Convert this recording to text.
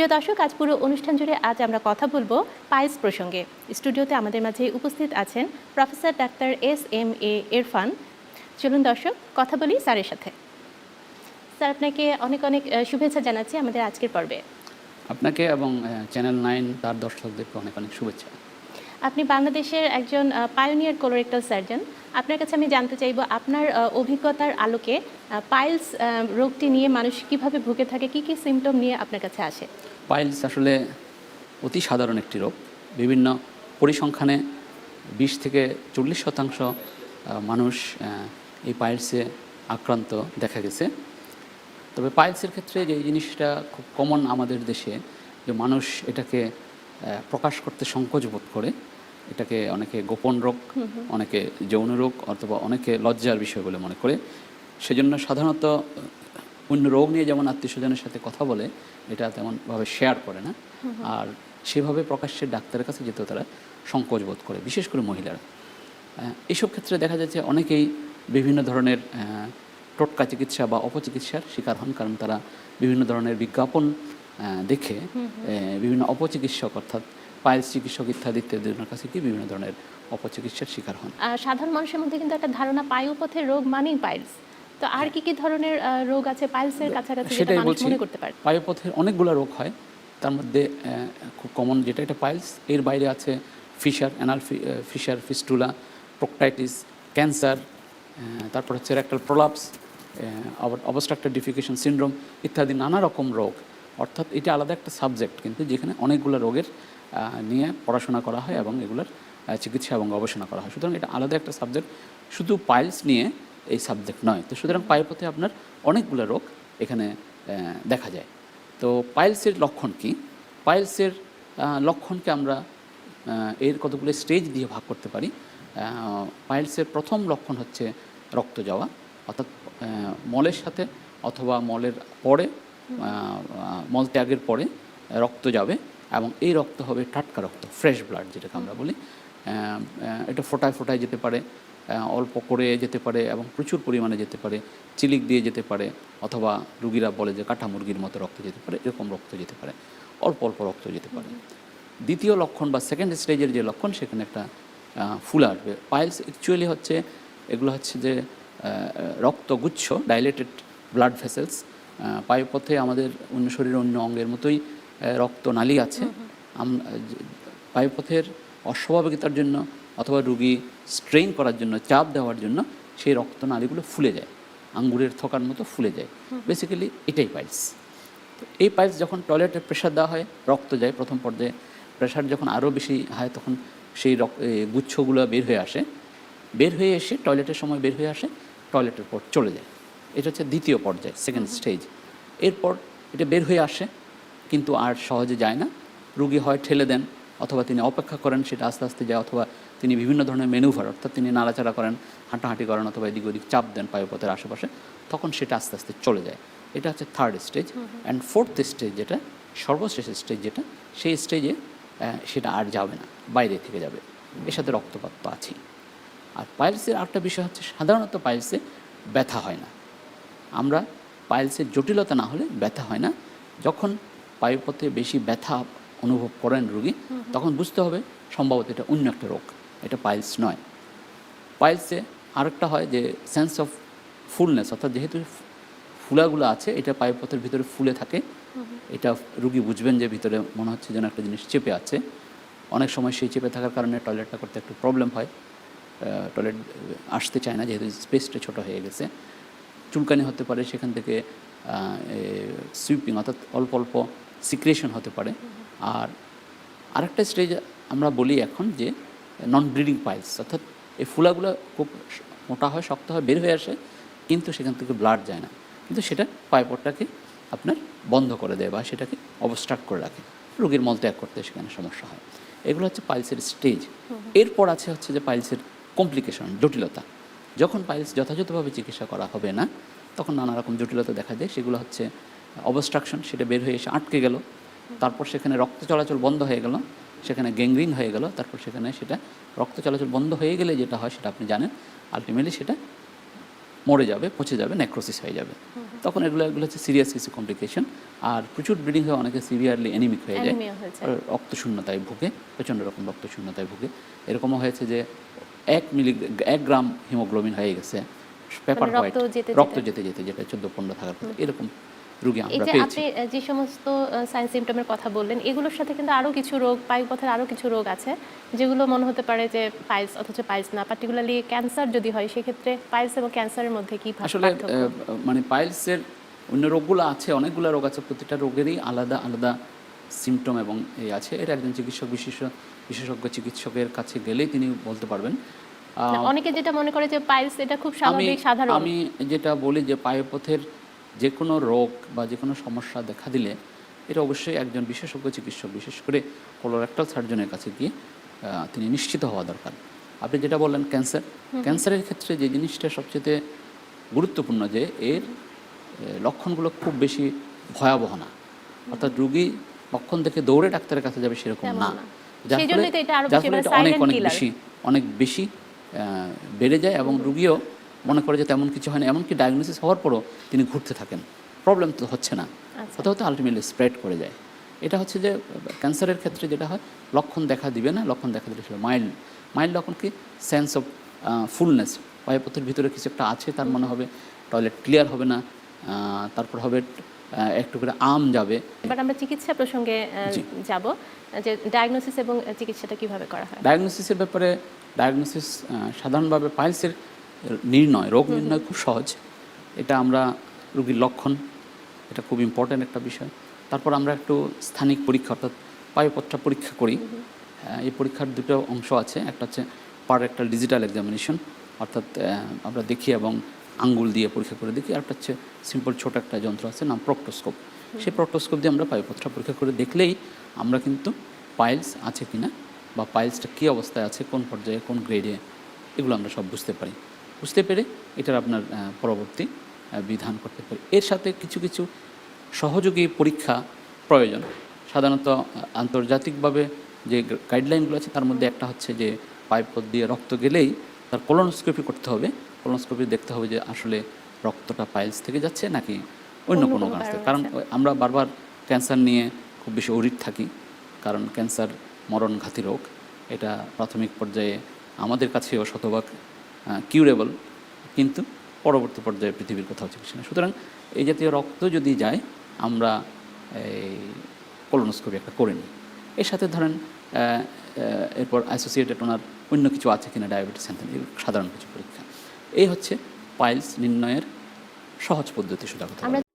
প্রিয় দর্শক, আজ পুরো অনুষ্ঠান জুড়ে আজ আমরা কথা বলব পায়েস প্রসঙ্গে। স্টুডিওতে আমাদের মাঝে উপস্থিত আছেন professor doctor S M A Erfan চলুন দর্শক, কথা বলি স্যারের সাথে। স্যার, আপনাকে অনেক অনেক শুভেচ্ছা জানাচ্ছি আমাদের আজকের পর্বে। আপনাকে এবং চ্যানেল নাইন তার দর্শকদেরকে অনেক অনেক শুভেচ্ছা। আপনি বাংলাদেশের একজন পায়োনিয়ার কোলোরেক্টাল সার্জন আপনার কাছে আমি জানতে চাইব, আপনার অভিজ্ঞতার আলোকে পাইলস রোগটি নিয়ে মানুষ কীভাবে ভুগে থাকে, কি কি সিমটম নিয়ে আপনার কাছে আসে? পাইলস আসলে অতি সাধারণ একটি রোগ। বিভিন্ন পরিসংখ্যানে বিশ থেকে চল্লিশ শতাংশ মানুষ এই পাইলসে আক্রান্ত দেখা গেছে। তবে পাইলসের ক্ষেত্রে যে জিনিসটা খুব কমন আমাদের দেশে, যে মানুষ এটাকে প্রকাশ করতে সংকোচ বোধ করে এটাকে অনেকে গোপন রোগ অনেকে যৌন রোগ অথবা অনেকে লজ্জার বিষয় বলে মনে করে। সেজন্য সাধারণত অন্য রোগ নিয়ে যেমন আত্মীয় স্বজনের সাথে কথা বলে এটা তেমনভাবে শেয়ার করে না। আর সেভাবে প্রকাশ্যে ডাক্তারের কাছে যেতেও তারা সংকোচ বোধ করে বিশেষ করে মহিলারা। এইসব ক্ষেত্রে দেখা যাচ্ছে অনেকেই বিভিন্ন ধরনের টোটকা চিকিৎসা বা অপচিকিৎসার শিকার হন কারণ তারা বিভিন্ন ধরনের বিজ্ঞাপন দেখে বিভিন্ন অপচিকিৎসক অর্থাৎ পাইলস চিকিৎসক ইত্যাদি ইত্যাদির কাছে কি বিভিন্ন ধরনের অপচিকিৎসার শিকার হন? সাধারণ মানুষের মধ্যে কিন্তু একটা ধারণা পায়ুপথের রোগ মানেই পাইলস। তো আর কি কি ধরনের রোগ আছে পাইলসের কাছাকাছি সেটাই বলছি মনে করতে পারে? পায়ুপথের অনেকগুলো রোগ হয়। তার মধ্যে খুব কমন যেটা এটা পাইলস। এর বাইরে আছে fissure anal fissure fistula proctitis cancer তারপর হচ্ছে রেক্টাল প্রলাপস আবার অবস্ট্রাক্টেড ডিফিকেশন সিনড্রোম ইত্যাদি নানা রকম রোগ। অর্থাৎ এটা আলাদা একটা সাবজেক্ট কিন্তু যেখানে অনেকগুলো রোগের নিয়ে পড়াশোনা করা হয় এবং এগুলোর চিকিৎসা এবং গবেষণা করা হয়। সুতরাং এটা আলাদা একটা সাবজেক্ট শুধু পাইলস নিয়ে এই সাবজেক্ট নয়। তো সুতরাং পায়ুপথে আপনার অনেকগুলো রোগ এখানে দেখা যায়। তো পাইলসের লক্ষণ কি? পাইলসের লক্ষণকে আমরা এর কতগুলো স্টেজ দিয়ে ভাগ করতে পারি? পাইলসের প্রথম লক্ষণ হচ্ছে রক্ত যাওয়া অর্থাৎ মলের সাথে অথবা মলের পরে আহ, আহ, মল ত্যাগের পরে রক্ত যাবে এবং এই রক্ত হবে টাটকা রক্ত ফ্রেশ ব্লাড যেটাকে আমরা বলি। এটা ফোটায় ফোটায় যেতে পারে অল্প করে যেতে পারে এবং প্রচুর পরিমাণে যেতে পারে চিলিক দিয়ে যেতে পারে অথবা রুগীরা বলে যে কাঁঠা মুরগির মতো রক্ত যেতে পারে এরকম রক্ত যেতে পারে অল্প অল্প রক্ত যেতে পারে। দ্বিতীয় লক্ষণ বা সেকেন্ড স্টেজের যে লক্ষণ সেখানে একটা ফুল আসবে। পাইলস অ্যাকচুয়ালি হচ্ছে এগুলো হচ্ছে যে রক্তগুচ্ছ ডাইলেটেড ব্লাড ভেসেলস পায়ুপথে আমাদের অন্য শরীরের অন্য অঙ্গের মতোই রক্তনালী আছে। পায়ুপথের অস্বাভাবিকতার জন্য অথবা রুগী স্ট্রেইন করার জন্য চাপ দেওয়ার জন্য সেই রক্তনালীগুলো ফুলে যায়। আঙ্গুরের থকার মতো ফুলে যায়। বেসিক্যালি এটাই পাইলস। তো এই পাইলস যখন টয়লেটে প্রেশার দেওয়া হয় রক্ত যায় প্রথম পর্যায়ে। প্রেশার যখন আরও বেশি হয় তখন সেই রক এ, গুচ্ছগুলো বের হয়ে আসে। বের হয়ে এসে টয়লেটের সময় বের হয়ে আসে টয়লেটের পর চলে যায়। এটা হচ্ছে দ্বিতীয় পর্যায় সেকেন্ড স্টেজ এরপর এটা বের হয়ে আসে কিন্তু আর সহজে যায় না। রুগী হয় ঠেলে দেন অথবা তিনি অপেক্ষা করেন সেটা আস্তে আস্তে যায় অথবা তিনি বিভিন্ন ধরনের মেনুভার অর্থাৎ তিনি নাড়াচাড়া করেন হাঁটাহাঁটি করেন অথবা এদিক ওদিক চাপ দেন পায়ুপথের আশেপাশে তখন সেটা আস্তে আস্তে চলে যায়। এটা হচ্ছে third stage and fourth stage যেটা সর্বশেষ স্টেজ যেটা সেই স্টেজে সেটা আর যাবে না বাইরে থেকে যাবে। এর সাথে রক্তপাত তো আছেই। আর পাইলসের আরেকটা বিষয় হচ্ছে সাধারণত পাইলসে ব্যথা হয় না। আমরা পাইলসের জটিলতা না হলে ব্যথা হয় না। যখন পায়ুপথে বেশি ব্যথা অনুভব করেন রুগী তখন বুঝতে হবে সম্ভবত এটা অন্য একটা রোগ এটা পাইলস নয়। পাইলসে আরেকটা হয় যে সেন্স অফ ফুলনেস অর্থাৎ যেহেতু ফুলাগুলো আছে এটা পায়ুপথের ভিতরে ফুলে থাকে। এটা রুগী বুঝবেন যে ভিতরে মনে হচ্ছে যেন একটা জিনিস চেপে আছে। অনেক সময় সেই চেপে থাকার কারণে টয়লেটটা করতে একটু প্রবলেম হয়। টয়লেট আসতে চায় না যেহেতু স্পেসটা ছোট হয়ে গেছে। চুলকানি হতে পারে সেখান থেকে সুইপিং অর্থাৎ অল্প অল্প সিক্রেশন হতে পারে। আর আরেকটা স্টেজ আমরা বলি এখন যে নন ব্লিডিং পাইলস অর্থাৎ এই ফুলাগুলো খুব মোটা হয় শক্ত হয় বের হয়ে আসে কিন্তু সেখান থেকে ব্লাড যায় না। কিন্তু সেটা পাইপটটাকে আপনার বন্ধ করে দেয় বা সেটাকে অবস্ট্রাক্ট করে রাখে। রোগীর মলত্যাগ করতে সেখানে সমস্যা হয়। এগুলো হচ্ছে পাইলসের স্টেজ এরপর আছে হচ্ছে যে পাইলসের কমপ্লিকেশন জটিলতা। যখন পাইলস যথাযথভাবে চিকিৎসা করা হবে না তখন নানা রকম জটিলতা দেখা দেয়। সেগুলো হচ্ছে অবস্ট্রাকশন সেটা বের হয়ে এসে আটকে গেল। তারপর সেখানে রক্ত চলাচল বন্ধ হয়ে গেল। সেখানে গ্যাংগ্রিন হয়ে গেল। তারপর সেখানে সেটা রক্ত চলাচল বন্ধ হয়ে গেলে যেটা হয় সেটা আপনি জানেন আলটিমেটলি সেটা মরে যাবে পচে যাবে নেক্রোসিস হয়ে যাবে। তখন এগুলো এগুলো হচ্ছে সিরিয়াস কিছু কমপ্লিকেশন আর প্রচুর ব্লিডিং হয়ে অনেকে সিভিয়ারলি এনিমিক হয়ে যায়। রক্তশূন্যতায় ভুগে প্রচণ্ড রকম রক্তশূন্যতায় ভুগে। এরকমও হয়েছে যে এক মিলি এক গ্রাম হিমোগ্লোবিন হয়ে গেছে। পেপার মানে হোয়াইট রক্ত যেতে। যেতে যেটা চোদ্দ পনেরো থাকার কথা। এরকম রুগী আমরা পেয়েছি। আপনি যে সমস্ত সাইন সিমটমের কথা বললেন এগুলোর সাথে কিন্তু আরও কিছু রোগ পায়ুপথের আরও কিছু রোগ আছে যেগুলো মনে হতে পারে যে পাইলস অথচ পাইলস না পার্টিকুলারলি ক্যান্সার যদি হয় সেক্ষেত্রে পাইলস এবং ক্যান্সারের মধ্যে কি আসলে মানে পাইলসের অন্য রোগগুলো আছে অনেকগুলো রোগ আছে প্রতিটা রোগেরই আলাদা আলাদা সিমটম এবং এই আছে এটা একজন চিকিৎসক বিশেষ বিশেষজ্ঞ চিকিৎসকের কাছে গেলেই তিনি বলতে পারবেন। অনেকে যেটা মনে করে যে পাইলস এটা খুব স্বাভাবিক সাধারণ। আমি যেটা বলি যে পায়ুপথের যে কোনো রোগ বা যে কোনো সমস্যা দেখা দিলে এটা অবশ্যই একজন বিশেষজ্ঞ চিকিৎসক বিশেষ করে কোলোরেক্টাল সার্জনের কাছে গিয়ে তিনি নিশ্চিত হওয়া দরকার। আপনি যেটা বললেন ক্যান্সার ক্যান্সারের ক্ষেত্রে যে জিনিসটা সবচেয়ে গুরুত্বপূর্ণ যে এর লক্ষণগুলো খুব বেশি ভয়াবহ না। অর্থাৎ রুগী লক্ষণ দেখে দৌড়ে ডাক্তারের কাছে যাবে সেরকম না। যার ফলে- এটা অনেক অনেক বেশি অনেক বেশি বেড়ে যায় এবং রুগীও মনে করে যে তেমন কিছু হয় না। এমনকি ডায়াগনোসিস হওয়ার পরও তিনি ঘুরতে থাকেন। প্রবলেম তো হচ্ছে না। হতে হতে আলটিমেটলি স্প্রেড করে যায়। এটা হচ্ছে যে ক্যান্সারের ক্ষেত্রে যেটা হয় লক্ষণ দেখা দিবে না লক্ষণ দেখা দিলে সেটা মাইল্ড মাইল্ড লক্ষণ কি? সেন্স অফ ফুলনেস পায়ুপথের ভিতরে কিছু একটা আছে তার মনে হবে টয়লেট ক্লিয়ার হবে না তারপর হবে একটু করে আম যাবে। এবার আমরা চিকিৎসা প্রসঙ্গে যাব যে ডায়াগনোসিস এবং চিকিৎসাটা কীভাবে করা হয়? ডায়াগনোসিসের ব্যাপারে ডায়াগনোসিস সাধারণভাবে পাইলসের নির্ণয় রোগ নির্ণয় খুব সহজ। এটা আমরা রোগীর লক্ষণ এটা খুব ইম্পর্ট্যান্ট একটা বিষয়। তারপর আমরা একটু স্থানিক পরীক্ষা অর্থাৎ পায়ুপথটা পরীক্ষা করি। এই পরীক্ষার দুটো অংশ আছে। একটা হচ্ছে পার একটা ডিজিটাল এক্সামিনেশন অর্থাৎ আমরা দেখি এবং আঙ্গুল দিয়ে পরীক্ষা করে দেখি একটা হচ্ছে সিম্পল ছোট একটা যন্ত্র আছে, নাম প্রক্টোস্কোপ সেই প্রক্টোস্কোপ দিয়ে আমরা পায়ুপথটা পরীক্ষা করে দেখলেই আমরা কিন্তু পাইলস আছে কি না বা পাইলসটা কী অবস্থায় আছে, কোন পর্যায়ে, কোন গ্রেডে এগুলো আমরা সব বুঝতে পারি। বুঝতে পেরে এটার আপনার পরবর্তী বিধান করতে পারি। এর সাথে কিছু কিছু সহযোগী পরীক্ষা প্রয়োজন। সাধারণত আন্তর্জাতিকভাবে যে গাইডলাইনগুলো আছে, তার মধ্যে একটা হচ্ছে যে পাইপথ দিয়ে রক্ত গেলেই তার কোলোনোস্কোপি করতে হবে। কোলোনোস্কোপি দেখতে হবে যে আসলে রক্তটা পাইলস থেকে যাচ্ছে নাকি অন্য কোনো কারণ থেকে কারণ আমরা বারবার ক্যান্সার নিয়ে খুব বেশি অরিট থাকি কারণ ক্যান্সার মরণঘাতী রোগ এটা প্রাথমিক পর্যায়ে আমাদের কাছেও শতভাগ কিউরেবল কিন্তু পরবর্তী পর্যায়ে পৃথিবীর কোথাও চিকিৎসা নেই। সুতরাং এই জাতীয় রক্ত যদি যায় আমরা এই কোলোনোস্কোপি একটা করে নিই। এর সাথে ধরেন এরপর অ্যাসোসিয়েটেড ওনার অন্য কিছু আছে কিনা ডায়াবেটিস সাধারণ কিছু পরীক্ষা। এই হচ্ছে পাইলস নির্ণয়ের সহজ পদ্ধতি সোজা কথা